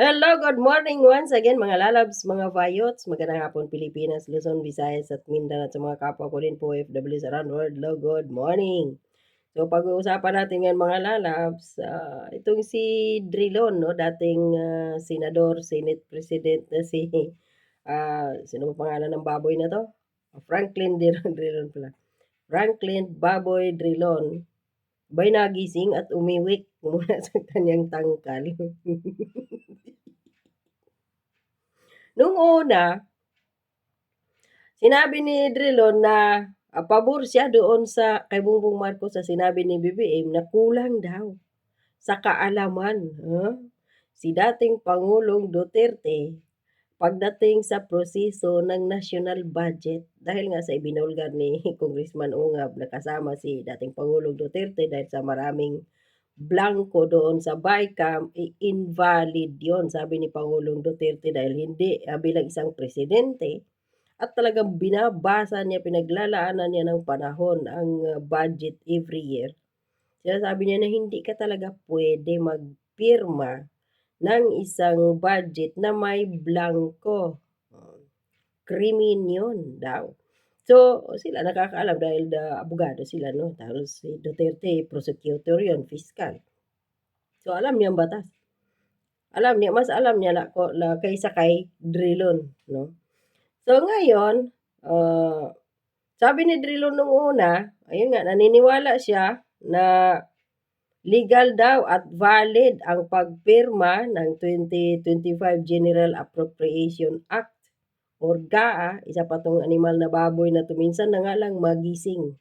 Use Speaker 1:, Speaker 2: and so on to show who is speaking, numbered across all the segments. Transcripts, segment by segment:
Speaker 1: Hello, good morning once again mga lalabs, mga vayots. Magandang hapon Pilipinas, Luzon, Visayas at Mindanao at sa mga kapwa ko din po OFWs around world. Hello, good morning. So pag-uusapan natin ngayon mga lalabs, ah, itong si Drilon, no, dating ah, senador, Senate President na si ah, sino ba pangalan ng baboy na to? Franklin Drilon pala. Franklin Baboy Drilon ba'y nagising at umiwik mula sa kanyang tangkal. Nung una, sinabi ni Drilon na ah, pabor siya doon sa kay Bongbong Marcos sa sinabi ni BBM na kulang daw sa kaalaman. Huh? Si dating Pangulong Duterte pagdating sa proseso ng national budget dahil nga sa ibinulgar ni Congressman Ungab na kasama si dating Pangulong Duterte dahil sa maraming blanco doon sa BICAM, invalid yon sabi ni Pangulong Duterte dahil hindi ah, bilang isang presidente at talagang binabasa niya, pinaglalaanan niya ng panahon ang ah, budget every year. Sinasabi niya na hindi ka talaga pwede magpirma ng isang budget na may blanco. Krimen yun daw. So, sila nakakaalam dahil da, abogado sila, no? Tapos si Duterte, prosecutor yun, fiscal. So, alam niya ang batas. Alam niya, mas alam niya la, ko- la kaysa kay Drilon, no? So, ngayon, ah, sabi ni Drilon nung una, ayun nga, naniniwala siya na legal daw at valid ang pagpirma ng 2025 General Appropriation Act or GAA, isa pa tong animal na baboy na tuminsan na nga lang magising.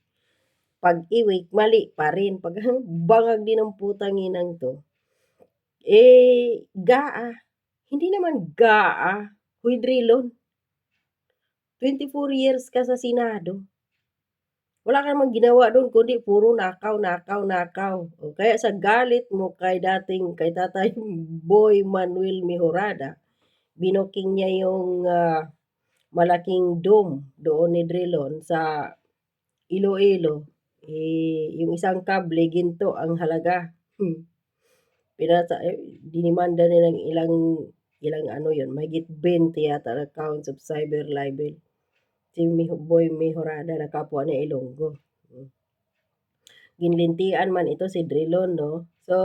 Speaker 1: Pag iwik, mali pa rin. Pag bangag din ng putang inang to. Eh, GAA. Hindi naman GAA. Huy, Drilon. 24 years ka sa Senado. Wala ka namang ginawa doon kundi puro nakaw, nakaw, nakaw. O kaya sa galit mo kay dating kay Tatay Boy Manuel Mejorada, binoking niya yung ah, malaking dome doon ni Drilon sa Iloilo. Eh, yung isang kable, ginto ang halaga. Hmm. Pinata, eh, dinimanda nila ng ilang ilang ano yon mahigit 20 yata na counts of cyber libel si Boy Mejorada na kapwa ni Ilonggo. Hmm. Ginlintian man ito si Drilon, no? So,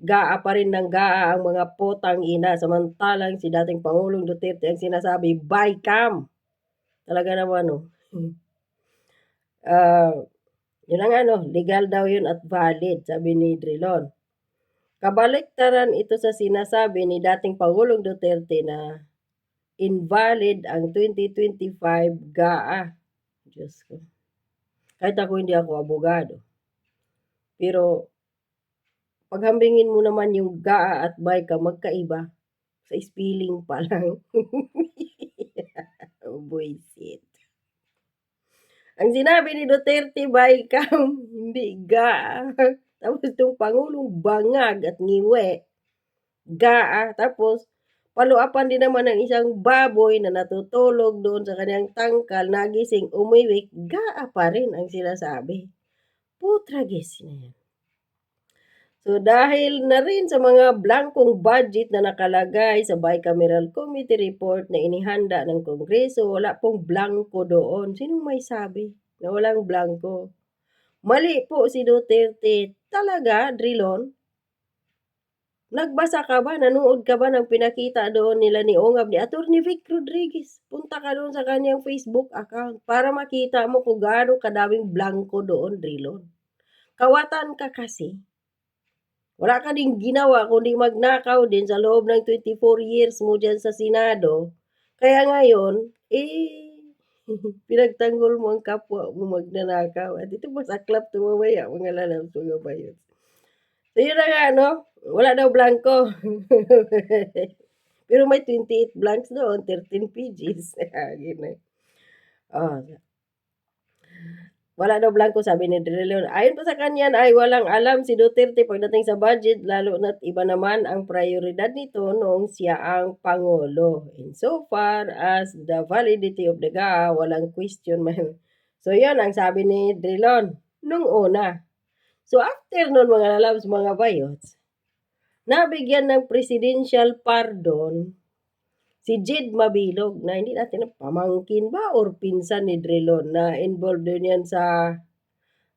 Speaker 1: gaa pa rin ng gaa ang mga potang ina. Samantalang si dating Pangulong Duterte ang sinasabi, buy cam. Talaga naman, no? Ah, yun ang ano, legal daw yun at valid, sabi ni Drilon. Kabaliktaran ito sa sinasabi ni dating Pangulong Duterte na invalid ang 2025 GAA. Diyos ko. Kahit ako hindi ako abogado. Pero, paghambingin mo naman yung GAA at BICA, magkaiba. Sa spelling pa lang. oh, buisit. Ang sinabi ni Duterte, BICA, hindi GAA. Tapos itong Pangulong bangag at ngiwe, GAA. Tapos, paluapan din naman ng isang baboy na natutulog doon sa kanyang tangkal, nagising, umiwik, GAA pa rin ang sinasabi. Putragis na yan. So dahil na rin sa mga blankong budget na nakalagay sa bicameral committee report na inihanda ng Kongreso, wala pong blanco doon. Sinong may sabi na walang blanco? Mali po si Duterte. Talaga, Drilon? Nagbasa ka ba? Nanood ka ba ng pinakita doon nila ni Ongab ni Atty. Vic Rodriguez? Punta ka doon sa kanyang Facebook account para makita mo kung gaano kadaming blanco doon, Drilon. Kawatan ka kasi. Wala ka ding ginawa kundi magnakaw din sa loob ng 24 years mo dyan sa Senado. Kaya ngayon, eh, pinagtanggol mo ang kapwa mo magnanakaw. At ito masaklap tumamaya, mga lalabs, mga bayon. Yun na nga, no? Wala daw blanco. Pero may 28 blanks doon, 13 pages. Gina. Oh, wala daw blanco, sabi ni Drilon. Ayon pa sa kanyan ay walang alam si Duterte pagdating sa budget, lalo na't iba naman ang prioridad nito noong siya ang Pangulo. And so far as the validity of the GA, walang question man. So yan ang sabi ni Drilon nung una. So after nun mga lalabs, mga bayots, nabigyan ng presidential pardon si Jed Mabilog na hindi natin alam, pamangkin ba or pinsan ni Drilon na involved din yan sa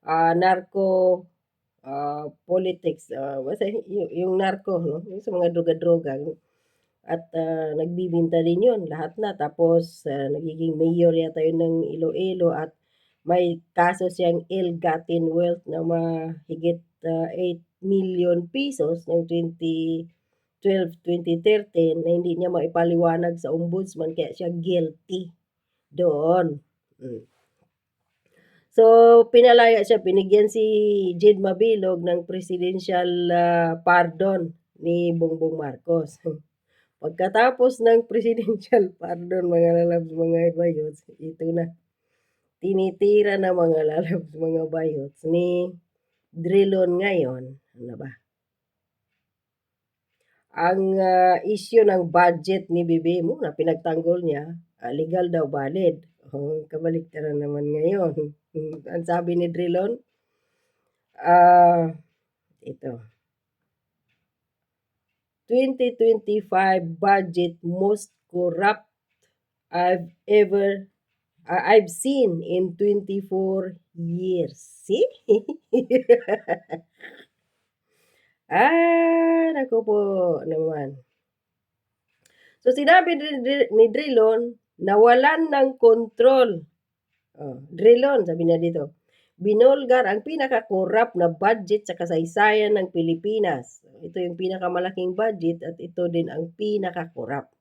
Speaker 1: ah, narco ah, politics. ah, basta y- yung narco, no? Yung sa mga droga-droga. At ah, nagbibinta din yun, lahat na. Tapos ah, nagiging mayor yata yun ng Iloilo at may kaso siyang ill-gotten wealth na mahigit ah, 8 million pesos ng 2012-2013 na hindi niya maipaliwanag sa ombudsman kaya siya guilty doon. Mm. So, pinalaya siya, binigyan si Jed Mabilog ng presidential ah, pardon ni Bongbong Marcos. Pagkatapos ng presidential pardon, mga lalabs, mga bayots, ito na. Tinitira na mga lalabs, mga bayots ni Drilon ngayon. Ano ba? Ang ah, issue ng budget ni BBM na pinagtanggol niya, ah, legal daw valid. Oh, kabaliktaran naman ngayon. Ang sabi ni Drilon, ah, ito. 2025 budget most corrupt I've ever uh, I've seen in 24 years. See? ah, naku po naman. So sinabi ni, Dri- ni Drilon, nawalan ng kontrol. Oh, Drilon, sabi na dito. Binolgar ang pinaka-corrupt na budget sa kasaysayan ng Pilipinas. Ito yung pinakamalaking budget at ito din ang pinaka-corrupt.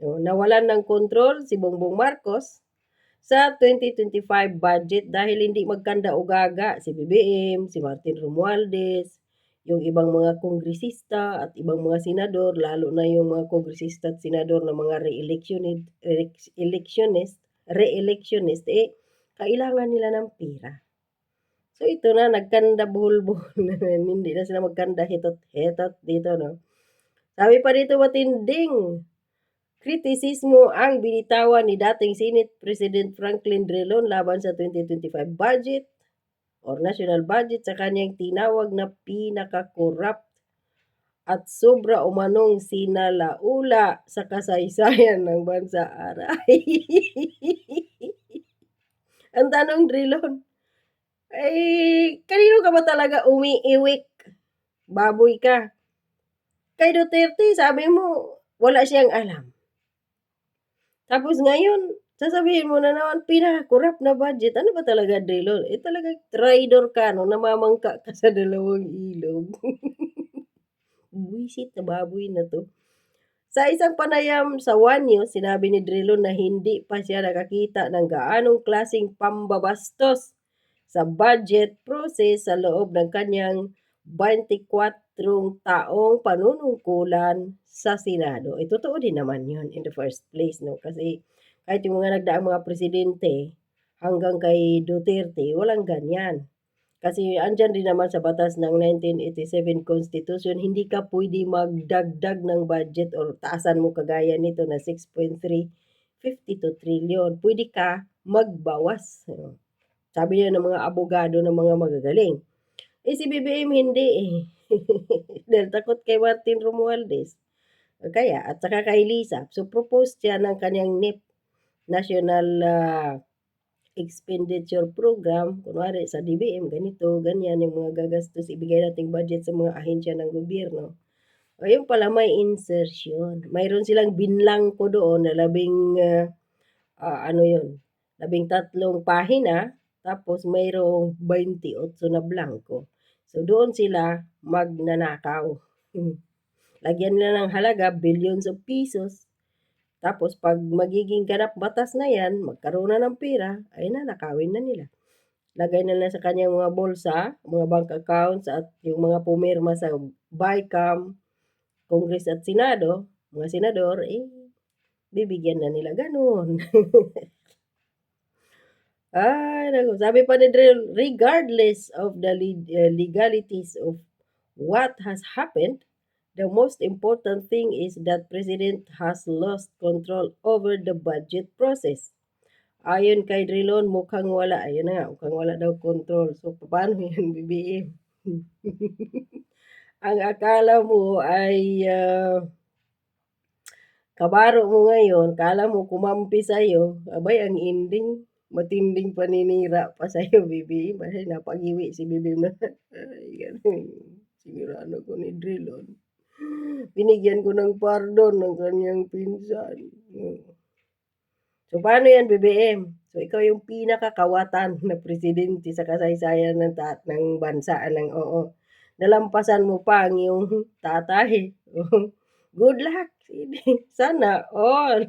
Speaker 1: No, nawalan ng kontrol si Bongbong Marcos sa 2025 budget dahil hindi magkanda o gaga si BBM, si Martin Romualdez, yung ibang mga kongresista at ibang mga senador, lalo na yung mga kongresista at senador na mga re-electionist, electionist, re-electionist, eh, kailangan nila ng pera. So ito na, nagkanda buhol-buhol hindi na sila magkanda hitot-hitot dito, no? Sabi pa dito, matinding kritisismo ang binitawan ni dating Senate President Franklin Drilon laban sa 2025 budget or national budget sa kanyang tinawag na pinaka-corrupt at sobra umanong sinalaula sa kasaysayan ng bansa. Aray! ang tanong, Drilon, ay, kanino ka ba talaga umiiwik? Baboy ka. Kay Duterte, sabi mo, wala siyang alam. Tapos ngayon, sasabihin mo na naman, pinaka-corrupt na budget. Ano ba talaga, Drilon? Eh, talaga, traitor ka, no? Namamangka ka sa dalawang ilog. Buisit na baboy na to. Sa isang panayam sa One News, sinabi ni Drilon na hindi pa siya nakakita ng gaanong klasing pambabastos sa budget process sa loob ng kanyang 24 taong panunungkulan sa Senado. Eh, totoo din naman yun in the first place, no? Kasi kahit yung mga nagdaang mga presidente hanggang kay Duterte, walang ganyan. Kasi andyan din naman sa batas ng 1987 Constitution, hindi ka pwede magdagdag ng budget or taasan mo kagaya nito na 6.352 trillion. Pwede ka magbawas. Sabi niya ng mga abogado ng mga magagaling. Eh si BBM hindi eh. Dahil takot kay Martin Romualdez. Kaya, at saka kay Lisa. So, propose siya ng kanyang NIP, National ah, Expenditure Program. Kunwari sa DBM, ganito, ganyan, yung mga gagastos, ibigay nating budget sa mga ahensya ng gobyerno. O yung pala, may insertion. Mayroon silang binlang ko doon na labing, ah, ah, ano yun, labing tatlong pahina, tapos mayroong 28 na blanco. So, doon sila magnanakaw. Hmm. Lagyan nila ng halaga, billions of pesos. Tapos, pag magiging ganap batas na yan, magkaroon na ng pera, ay nanakawin na nila. Lagay na nila sa kanyang mga bulsa, mga bank accounts, at yung mga pumirma sa BICAM, Congress at Senado, mga senador, eh, bibigyan na nila ganun. Ay, naku. Sabi pa ni Drill, regardless of the uh, legalities of what has happened, the most important thing is that President has lost control over the budget process. Ayon kay Drilon, mukhang wala. Ayun na nga, mukhang wala daw control. So, paano yan, BBM? ang akala mo ay, ah kabaro mo ngayon, akala mo kumampi sa'yo, abay ang ending matinding paninira pa sa'yo BBM kasi napagiwi si BBM na ay gano'n, siniraan ako ni Drilon. Binigyan ko ng pardon ang kaniyang pinsan, hmm. So, paano 'yan BBM? So, ikaw yung pinakakawatan na presidente sa kasaysayan ng ta ng bansa ng oo. Nalampasan mo pa ang iyong tatay, oh, good luck, sana all.